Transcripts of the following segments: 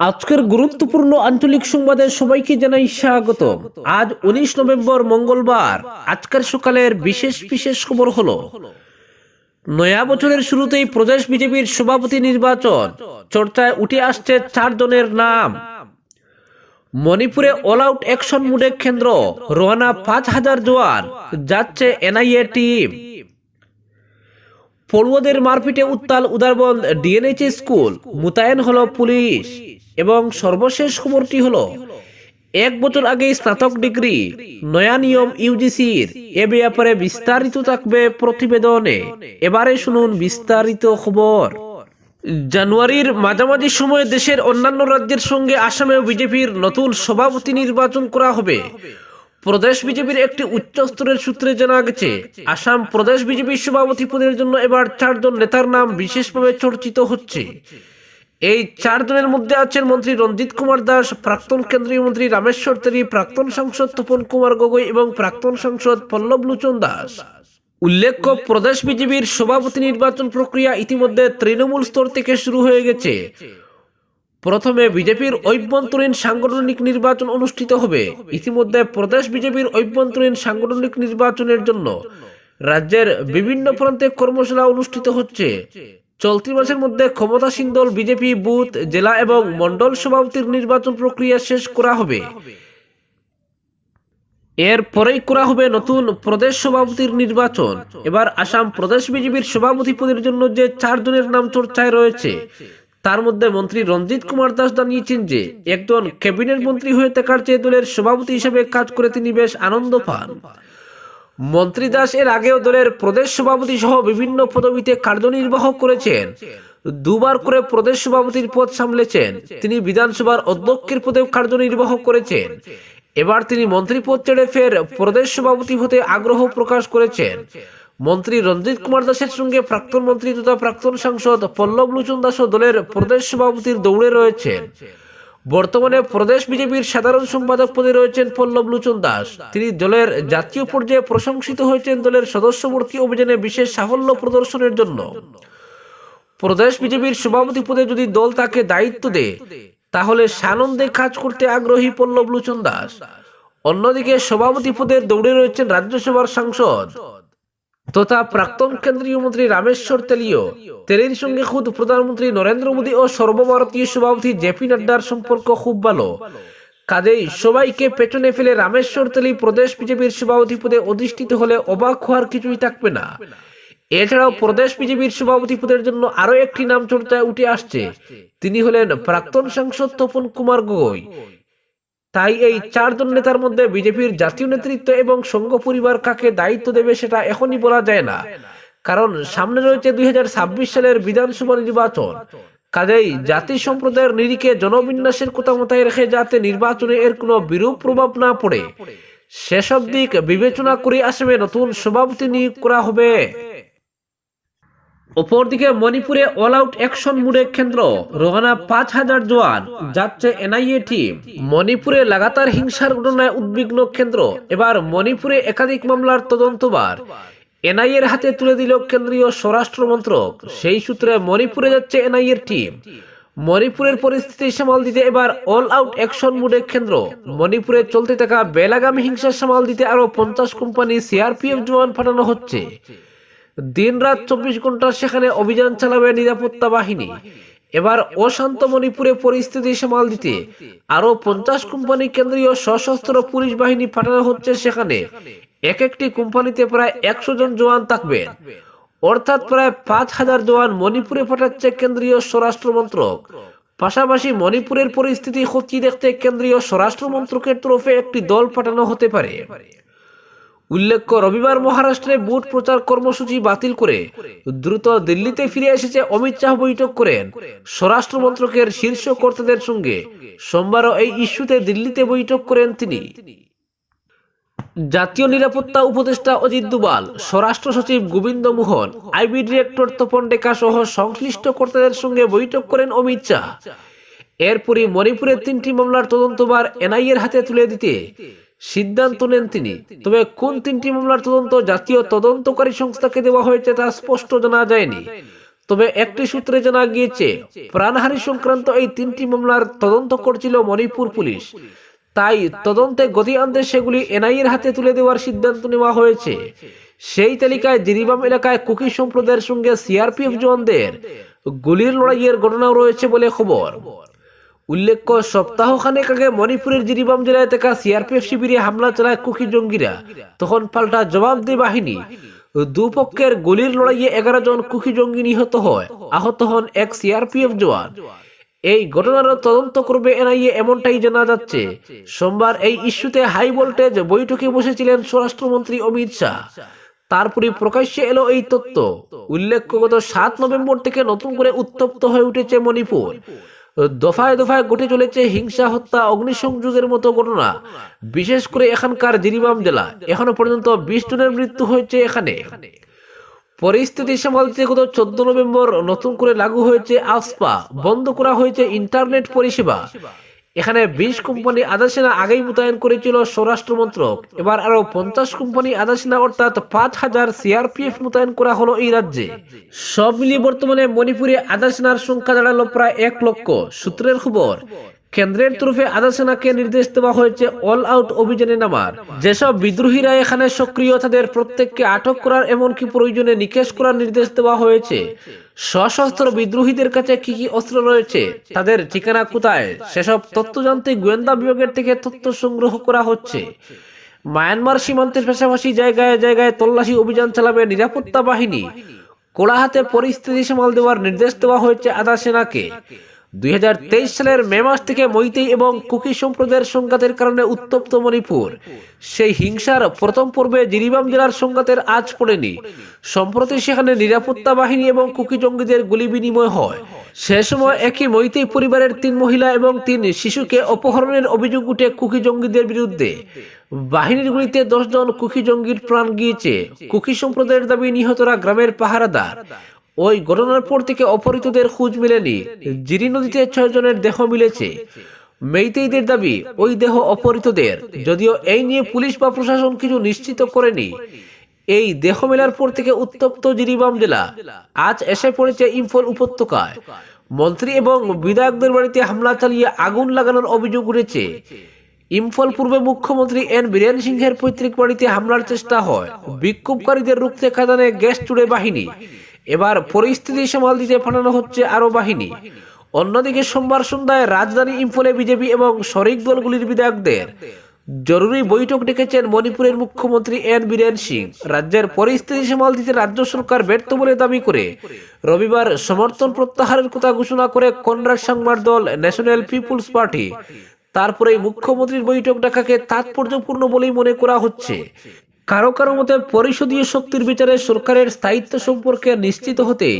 আজকের গুরুত্বপূর্ণ আঞ্চলিক সংবাদে সবাইকে জানাই স্বাগত। আজ উনিশ নভেম্বর মঙ্গলবার। আজকের সকালের বিশেষ বিশেষ খবর হলো, নয়া বছরের শুরুতেই প্রদেশ বিজেপির সভাপতি নির্বাচন চর্চায় উঠে আসছে চারজনের নাম। মণিপুরে অল আউট অ্যাকশন মুডে কেন্দ্র রোয়ানা পাঁচ হাজার জওয়ান যাচ্ছে এনআইএ টিম। পড়ুয়াদের মারপিটে উত্তাল উদারবন্দ ডিএনএইচ স্কুল, মোতায়েন হলো পুলিশ এবং সর্বশেষ খবরটি হলো, এক বছর আগে স্নাতক ডিগ্রি, নয়া নিয়ম ইউজিসির এ ব্যাপারে বিস্তারিত থাকবে প্রতিবেদনে। এবারে শুনুন বিস্তারিত খবর। জানুয়ারির মাঝামাঝি সময়ে দেশের অন্যান্য রাজ্যের সঙ্গে আসামেও বিজেপির নতুন সভাপতি নির্বাচন করা হবে। প্রদেশ বিজেপির একটি উচ্চ স্তরের সূত্রে জানা গেছে, আসাম প্রদেশ বিজেপির সভাপতি পদের জন্য এবার চারজন নেতার নাম বিশেষভাবে চর্চিত হচ্ছে। এই চারজনের মধ্যে আছেন মন্ত্রী রঞ্জিত কুমার দাস, প্রাক্তন কেন্দ্রীয় মন্ত্রী রামেশ্বর তেরি, প্রাক্তন সাংসদ তপন কুমার গগৈ এবং প্রাক্তন সাংসদ পল্লব লোচন দাস। উল্লেখ্য, প্রদেশ বিজেপির সভাপতি নির্বাচন প্রক্রিয়া ইতিমধ্যে তৃণমূল স্তর থেকে শুরু হয়ে গেছে। প্রথমে বিজেপির অভ্যন্তরীণ সাংগঠনিক নির্বাচন অনুষ্ঠিত হবে। ইতিমধ্যে প্রদেশ বিজেপির অভ্যন্তরীণ সাংগঠনিক নির্বাচনের জন্য রাজ্যের বিভিন্ন প্রান্তে কর্মশালা অনুষ্ঠিত হচ্ছে। চলতি মাসের মধ্যে ক্ষমতাসীন দল বিজেপি, বুথ, জেলা এবং মন্ডল সভাপতির নির্বাচন প্রক্রিয়া শেষ করা হবে। এর পরেই করা হবে নতুন প্রদেশ সভাপতির নির্বাচন। এবার আসাম প্রদেশ বিজেপির সভাপতি পদের জন্য যে চারজনের নাম চর্চায় রয়েছে তার মধ্যে মন্ত্রী রঞ্জিত কুমার দাস জানিয়েছেন যে একজন ক্যাবিনেট মন্ত্রী হয়ে থাকার চেয়ে দলের সভাপতি হিসেবে কাজ করে তিনি বেশ আনন্দ পান। মন্ত্রী দাস এর আগেও দলের প্রদেশ সভাপতি সহ বিভিন্ন পদবিতে কার্যনির্বাহ করেছেন। দুবার করে প্রদেশ সভাপতির পদ সামলেছেন। তিনি বিধানসভার অধ্যক্ষের পদেও কার্যনির্বাহ করেছেন। এবার তিনি মন্ত্রী পদ ছেড়ে ফের প্রদেশ সভাপতি হতে আগ্রহ প্রকাশ করেছেন। মন্ত্রী রঞ্জিত কুমার দাসের সঙ্গে প্রাক্তন মন্ত্রী তথা প্রাক্তন সাংসদ পল্লব লোচন দাসও দলের প্রদেশ সভাপতির দৌড়ে রয়েছেন। বর্তমানে প্রদেশ বিজেপির সাধারণ সম্পাদক পদে রয়েছেন পল্লব লোচন দাস। তিনি দলের জাতীয় পর্যায়ে প্রশংসিত হয়েছেন দলের সদস্যবর্তী অভিযানে বিশেষ সাফল্য প্রদর্শনের জন্য। প্রদেশ বিজেপির সভাপতি পদে যদি দল তাকে দায়িত্ব দেয়, তাহলে সানন্দে কাজ করতে আগ্রহী পল্লব লোচন দাস। অন্যদিকে সভাপতি পদের দৌড়ে রয়েছেন রাজ্যসভার সাংসদ তথা প্রাক্তন কেন্দ্রীয় মন্ত্রী রামেশ্বর তেলিও। তেলির সঙ্গে খুদ প্রধানমন্ত্রী নরেন্দ্র মোদী ও সর্বভারতীয় সভাপতি জেপি নাড্ডার সম্পর্ক খুব ভালো। কাজেই সবাইকে পেছনে ফেলে রামেশ্বর তেলি প্রদেশ বিজেপির সভাপতি পদে অধিষ্ঠিত হলে অবাক হওয়ার কিছুই থাকবে না। এছাড়াও প্রদেশ বিজেপির সভাপতি পদের জন্য আরও একটি নাম চর্চায় উঠে আসছে। তিনি হলেন প্রাক্তন সাংসদ তপন কুমার গগৈ। তাই এই চারজন নেতার মধ্যে বিজেপির জাতীয় নেতৃত্ব এবং সংঘ পরিবার কাকে দায়িত্ব দেবে সেটা এখনই বলা যায় না। কারণ সামনে রয়েছে দুই হাজার ছাব্বিশ সালের বিধানসভা নির্বাচন। কাজেই জাতি সম্প্রদায়ের নিরিখে জনবিন্যাসের কথা মাথায় রেখে যাতে নির্বাচনে এর কোনো বিরূপ প্রভাব না পড়ে। সেসব দিক বিবেচনা করে আসামে নতুন সভাপতি নিয়োগ করা হবে। অপরদিকে মণিপুরে অল আউট অ্যাকশন মুডে কেন্দ্র, রোহানা পাঁচ হাজার জওয়ান যাচ্ছে এনআইএ টিম মণিপুরে লাগাতার হিংসার ঘটনায় উদ্বিগ্ন কেন্দ্র, এবার মণিপুরে একাধিক মামলার তদন্তবার এনআইএর হাতে তুলে দিল কেন্দ্রীয় স্বরাষ্ট্র মন্ত্রক, সেই সূত্রে মণিপুরে যাচ্ছে এনআইএর টিম মণিপুরের পরিস্থিতি সামাল দিতে এবার অল আউট অ্যাকশন মুডে কেন্দ্র। মণিপুরে চলতে থাকা বেলাগামী হিংসা সামাল দিতে আরও পঞ্চাশ কোম্পানি সিআরপিএফ জওয়ান পাঠানো হচ্ছে। দিন রাত চব্বিশ ঘণ্টা সেখানে অভিযান চালাবে নিরাপত্তা বাহিনী। এবার অশান্ত মণিপুরে পরিস্থিতি সামাল দিতে আরও পঞ্চাশ কোম্পানি কেন্দ্রীয় সশস্ত্র পুলিশ বাহিনী পাঠানো হচ্ছে সেখানে। এক একটি কোম্পানিতে প্রায় একশো জন জওয়ান থাকবেন অর্থাৎ প্রায় পাঁচ হাজার জওয়ান মণিপুরে পাঠাচ্ছে কেন্দ্রীয় স্বরাষ্ট্র মন্ত্রক। পাশাপাশি মণিপুরের পরিস্থিতি খতিয়ে দেখতে কেন্দ্রীয় স্বরাষ্ট্র মন্ত্রকের তরফে একটি দল পাঠানো হতে পারে। উল্লেখ্য, রবিবার মহারাষ্ট্রে বুট প্রচার কর্মসূচি বাতিল করে দ্রুত দিল্লিতে ফিরে এসেছে অমিত শাহ বৈঠক করেন। স্বরাষ্ট্র মন্ত্রকের শীর্ষ কর্তাদের সঙ্গে সোমবারও এই ইস্যুতে দিল্লিতে বৈঠক করেন তিনি। জাতীয় নিরাপত্তা উপদেষ্টা অজিত দুবাল স্বরাষ্ট্র সচিব গোবিন্দ মোহন, আইবি ডিরেক্টর তপন ডেকা সহ সংশ্লিষ্ট কর্তাদের সঙ্গে বৈঠক করেন অমিত শাহ। এরপরই মণিপুরের তিনটি মামলার তদন্তবার এনআইএর হাতে তুলে দিতে সিদ্ধান্ত নেন তিনি। তবে কোন তিনটি মামলার তদন্ত জাতীয় তদন্তকারী সংস্থাকে দেওয়া হয়েছে তা স্পষ্ট জানা যায়নি। তবে একটি সূত্রে জানা গিয়েছে, প্রাণহানি সংক্রান্ত এই তিনটি মামলার তদন্ত করছিল মণিপুর পুলিশ। তাই তদন্তে গতি আনতে সেগুলি এনআইএর হাতে তুলে দেওয়ার সিদ্ধান্ত নেওয়া হয়েছে। সেই তালিকায় জিরিবাম এলাকায় কুকি সম্প্রদায়ের সঙ্গে সিআরপিএফ জওয়ানদের গুলির লড়াইয়ের ঘটনাও রয়েছে বলে খবর। উল্লেখ্য, সপ্তাহখানেক আগে মণিপুরের জিরিবাম জেলায় থাকা সিআরপিএফ শিবিরে হামলা চালায় কুকি জঙ্গিরা। তখন পাল্টা জবাব দিয়ে বাহিনী। দুপক্ষের গুলির লড়াইয়ে এগারো জন কুকি জঙ্গি নিহত হয়। আহত হন এক সিআরপিএফ জওয়ান। এই ঘটনার তদন্ত করবে এনআইএ, এমনটাই জানা যাচ্ছে। সোমবার এই ইস্যুতে হাই ভোল্টেজ বৈঠকে বসেছিলেন স্বরাষ্ট্রমন্ত্রী অমিত শাহ। তারপরে প্রকাশ্যে এলো এই তথ্য। উল্লেখ্য, গত সাত নভেম্বর থেকে নতুন করে উত্তপ্ত হয়ে উঠেছে মণিপুর। দফায় দফায় ঘটে চলেছে হিংসা, হত্যা, অগ্নিসংযোগের মতো ঘটনা। বিশেষ করে এখানকার জিরিবাম জেলা এখনও পর্যন্ত বিশ জনের মৃত্যু হয়েছে এখানে। পরিস্থিতি সামালতে গত চোদ্দ নভেম্বর নতুন করে লাগু হয়েছে আসপা বন্ধ করা হয়েছে ইন্টারনেট পরিষেবা। এখানে বিশ কোম্পানি আধা সেনা আগেই মোতায়েন করেছিল স্বরাষ্ট্র মন্ত্রক। এবার আরও পঞ্চাশ কোম্পানি আধা সেনা অর্থাৎ পাঁচ হাজার সিআরপিএফ মোতায়েন করা হলো এই রাজ্যে। সব মিলিয়ে বর্তমানে মণিপুরে আধা সেনার সংখ্যা দাঁড়াল প্রায় এক লক্ষ, সূত্রের খবর। কেন্দ্রের তরফে আধা সেনাকে নির্দেশ দেওয়া হয়েছে অল আউট অভিযানে নামার। যেসব বিদ্রোহীরা এখানে সক্রিয়, তাদের প্রত্যেককে আটক করার এমনকি প্রয়োজনে নিকেশ করার নির্দেশ দেওয়া হয়েছে। সশস্ত্র বিদ্রোহীদের কাছে কি কি অস্ত্র রয়েছে? তাদের ঠিকানা কোথায়? সেসব তথ্য জানতে গোয়েন্দা বিভাগের থেকে তথ্য সংগ্রহ করা হচ্ছে। মায়ানমার সীমান্তের পাশাপাশি জায়গায় জায়গায় তল্লাশি অভিযান চালাবে নিরাপত্তা বাহিনী। কোলাহাতে পরিস্থিতি সামাল দেওয়ার নির্দেশ দেওয়া হয়েছে আদা সেনাকে দুই হাজার তেইশ সালের মে মাস থেকে মৈতেই এবং কুকি সম্প্রদায়ের সংঘাতের কারণে উত্তপ্ত মণিপুর। সেই হিংসার প্রথম পর্বে জিরিবাম জেলার সংঘাতের আজ পড়েনি। সম্প্রতি সেখানে নিরাপত্তা বাহিনী এবং কুকি জঙ্গিদের গুলি বিনিময় হয়। সে সময় একই মৈতেই পরিবারের তিন মহিলা এবং তিন শিশুকে অপহরণের অভিযোগ উঠে কুকি জঙ্গিদের বিরুদ্ধে। বাহিনীর গুলিতে দশজন কুকি জঙ্গির প্রাণ গিয়েছে। কুকি সম্প্রদায়ের দাবি, নিহতরা গ্রামের পাহারাদার। ওই ঘটনার পর থেকে অপহৃতদের খোঁজ মেলেনি। জিরি নদীতে ছয় জনের দেহ মিলেছে। মেইতেইদের দাবি, ওই দেহ অপহৃতদের। যদিও এই নিয়ে পুলিশ বা প্রশাসন কিছু নিশ্চিত করেনি। এই দেহ মেলার পর থেকে উত্তপ্ত জিরিবাম জেলা। আজ এসে পড়েছে ইম্ফল উপত্যকায়। মন্ত্রী এবং বিধায়কদের বাড়িতে হামলা চালিয়ে আগুন লাগানোর অভিযোগ উঠেছে। ইম্ফল পূর্বে মুখ্যমন্ত্রী এন বীরেন সিংহের পৈতৃক বাড়িতে হামলার চেষ্টা হয়। বিক্ষোভকারীদের রুখতে কাদানে গ্যাস চুড়ে বাহিনী। এবার পরিস্থিতি সামাল দিতে পাঠানো হচ্ছে আরও বাহিনী। অন্যদিকে সোমবার সন্ধ্যায় রাজধানী ইম্ফলে বিজেপি এবং শরিক দলগুলির বিধায়কদের জরুরি বৈঠক ডেকেছেন মণিপুরের মুখ্যমন্ত্রী এন বীরেন সিং। রাজ্যের পরিস্থিতি সামাল দিতে রাজ্য সরকার ব্যর্থ বলে দাবি করে রবিবার সমর্থন প্রত্যাহারের কথা ঘোষণা করে কনরাড সাংমার দল ন্যাশনাল পিপুলস পার্টি। তারপরে মুখ্যমন্ত্রীর বৈঠক ডাকাকে তাৎপর্যপূর্ণ বলেই মনে করা হচ্ছে। কারও কারও মতে পরিষদীয় শক্তির বিচারে সরকারের স্থায়িত্ব সম্পর্কে নিশ্চিত হতে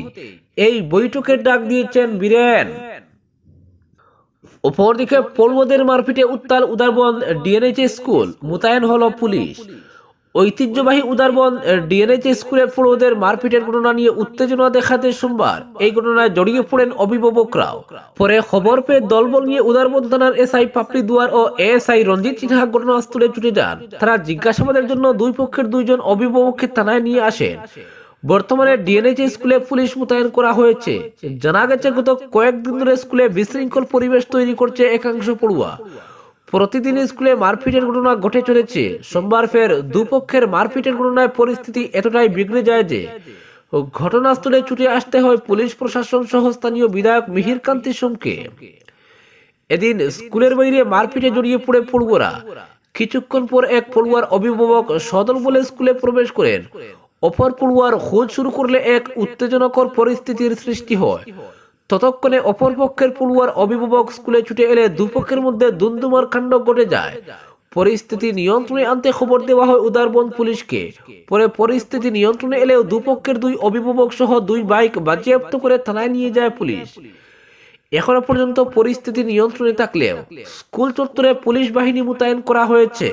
এই বৈঠকের ডাক দিয়েছেন বীরেন। অপরদিকে পড়ুয়াদের মারপিটে উত্তাল উদারবন ডিএনএইচ স্কুল, মোতায়েন হল পুলিশ। ঐতিহ্যবাহী উদারবন ডিএনএইচ স্কুলে পড়ুয়াদের মারপিটের ঘটনা নিয়ে উত্তেজনা দেখাতে সোমবার। এই ঘটনায় জড়িয়ে পড়েন অভিভাবকরাও পরে খবর পেয়ে দলবল নিয়ে উদারবন থানার এসআই পাপড়ি দুয়ার ও এএসআই রঞ্জিত সিনহা ঘটনাস্থলে ছুটে যান। তারা জিজ্ঞাসাবাদের জন্য দুই পক্ষের দুইজন অভিভাবককে থানায় নিয়ে আসেন। বর্তমানে ডিএনএইচ স্কুলে পুলিশ মোতায়েন করা হয়েছে। জানা গেছে, গত কয়েকদিন ধরে স্কুলে বিশৃঙ্খল পরিবেশ তৈরি করছে একাংশ পড়ুয়া। প্রতিদিন স্কুলে মারপিটের ঘটনা ঘটে চলেছে। সোমবার ফের দুপক্ষের মারপিটের ঘটনায় পরিস্থিতি এতটাই বিগড়ে যায় যে ঘটনাস্থলে ছুটে আসতে হয় পুলিশ প্রশাসন সহ স্থানীয় বিধায়ক মিহির কান্তি সোমকে। এদিন স্কুলের বাইরে মারপিটে জড়িয়ে পড়ে পড়ুয়ারা। কিছুক্ষণ পর এক পড়ুয়ার অভিভাবক সদল বলে স্কুলে প্রবেশ করেন। অপর পড়ুয়ার খোঁজ শুরু করলে এক উত্তেজনকর পরিস্থিতির সৃষ্টি হয়। ততক্ষণে অপর পক্ষের পড়ুয়ার অভিভাবক স্কুলে ছুটে এলে দুপক্ষের মধ্যে দুন্দুমার কাণ্ড ঘটে যায়। পরিস্থিতি নিয়ন্ত্রণে আনতে খবর দেওয়া হয় উদারবন পুলিশকে। পরে পরিস্থিতি নিয়ন্ত্রণে এলেও দুপক্ষের দুই অভিভাবক সহ দুই বাইক বাজেয়াপ্ত করে থানায় নিয়ে যায় পুলিশ। এখনও পর্যন্ত পরিস্থিতি নিয়ন্ত্রণে থাকলেও স্কুল চত্বরে পুলিশ বাহিনী মোতায়েন করা হয়েছে।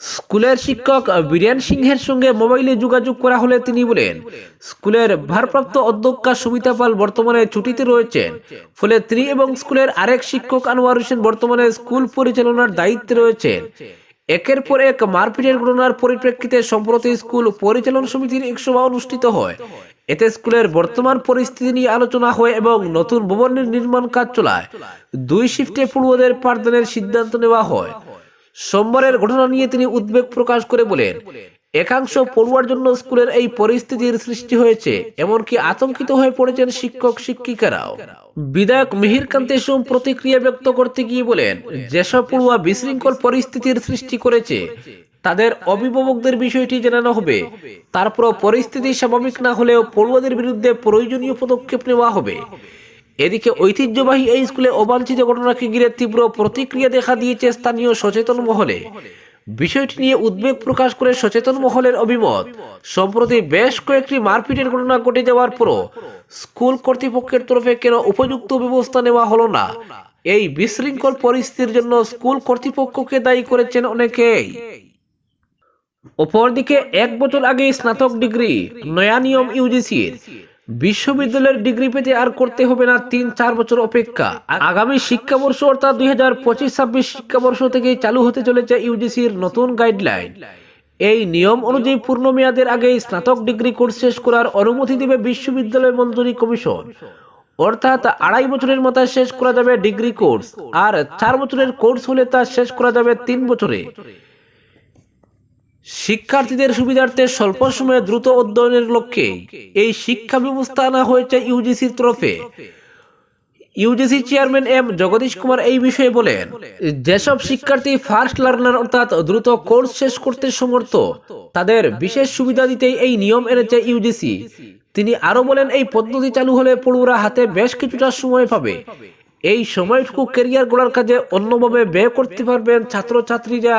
স্কুলের শিক্ষক বীরেন সিংহের সঙ্গে মোবাইলে যোগাযোগ করা হলে তিনি বলেন, স্কুলের ভারপ্রাপ্ত অধ্যক্ষা সুমিতা পাল বর্তমানে ছুটিতে রয়েছেন। ফলে তিনি এবং স্কুলের আরেক শিক্ষক আনোয়ার হোসেন বর্তমানে স্কুল পরিচালনার দায়িত্বে রয়েছেন। একের পর এক মারপিটের ঘটনার পরিপ্রেক্ষিতে সম্প্রতি স্কুল পরিচালন সমিতির এক সভা অনুষ্ঠিত হয়। এতে স্কুলের বর্তমান পরিস্থিতি নিয়ে আলোচনা হয় এবং নতুন ভবনের নির্মাণ কাজ চলায়। দুই শিফটে পড়ুয়াদের পাঠদানের সিদ্ধান্ত নেওয়া হয়। সোমবারের ঘটনা নিয়ে তিনি উদ্বেগ প্রকাশ করে বলেন, একাংশ পড়ুয়ার জন্য স্কুলের এই পরিস্থিতির সৃষ্টি হয়েছে, এমনকি আতঙ্কিত হয়ে পড়েছেন শিক্ষক, শিক্ষিকারাও। বিধায়ক মিহির কান্তি সোম প্রতিক্রিয়া ব্যক্ত করতে গিয়ে বলেন, যেসব পড়ুয়া বিশৃঙ্খল পরিস্থিতির সৃষ্টি করেছে, তাদের অভিভাবকদের বিষয়টি জানানো হবে। তারপর পরিস্থিতি স্বাভাবিক না হলেও পড়ুয়াদের বিরুদ্ধে প্রয়োজনীয় পদক্ষেপ নেওয়া হবে। এদিকে ঐতিহ্যবাহী এই স্কুলে অবাঞ্ছিত ঘটনাকে ঘিরে তীব্র প্রতিক্রিয়া দেখা দিয়েছে স্থানীয় সচেতন মহলে। বিষয়টি নিয়ে উদ্বেগ প্রকাশ করে সচেতন মহলের অভিমত, সম্প্রতি বেশ কয়েকটি মারপিটের ঘটনা ঘটে যাওয়ার পরও স্কুল কর্তৃপক্ষের তরফে কেন উপযুক্ত ব্যবস্থা নেওয়া হলো না? এই বিশৃঙ্খল পরিস্থিতির জন্য স্কুল কর্তৃপক্ষকে দায়ী করেছেন অনেকেই। অপরদিকে, এক বছর আগে স্নাতক ডিগ্রি, নয়া নিয়ম ইউজিসির বিশ্ববিদ্যালয়ের ডিগ্রি পেতে আর করতে হবে না তিন চার বছর অপেক্ষা। আগামী শিক্ষাবর্ষ অর্থাৎ দুই হাজার পঁচিশ, ছাব্বিশ শিক্ষাবর্ষ থেকে চালু হতে চলেছে ইউজিসির নতুন গাইডলাইন। এই নিয়ম অনুযায়ী পূর্ণ মেয়াদের আগে স্নাতক ডিগ্রি কোর্স শেষ করার অনুমতি দেবে বিশ্ববিদ্যালয় মঞ্জুরি কমিশন। অর্থাৎ আড়াই বছরের মাথায় শেষ করা যাবে ডিগ্রি কোর্স, আর চার বছরের কোর্স হলে তা শেষ করা যাবে তিন বছরে। শিক্ষার্থীদের সুবিধার্থে স্বল্প সময়ে দ্রুত অধ্যয়নের লক্ষ্যে এই শিক্ষা ব্যবস্থা আনা হয়েছে ইউজিসির তরফে। UGC chairman M Jagadish Kumar এই বিষয়ে বলেন, যেসব শিক্ষার্থী ফার্স্ট লার্নার অর্থাৎ দ্রুত কোর্স শেষ করতে সমর্থ, তাদের বিশেষ সুবিধা দিতেই এই নিয়ম এনেছে ইউজিসি। তিনি আরও বলেন, এই পদ্ধতি চালু হলে পড়ুয়ারা হাতে বেশ কিছুটা সময় পাবে। এই সময়টুকু ক্যারিয়ার গড়ার কাজে অন্যভাবে ব্যয় করতে পারবেন ছাত্রছাত্রীরা।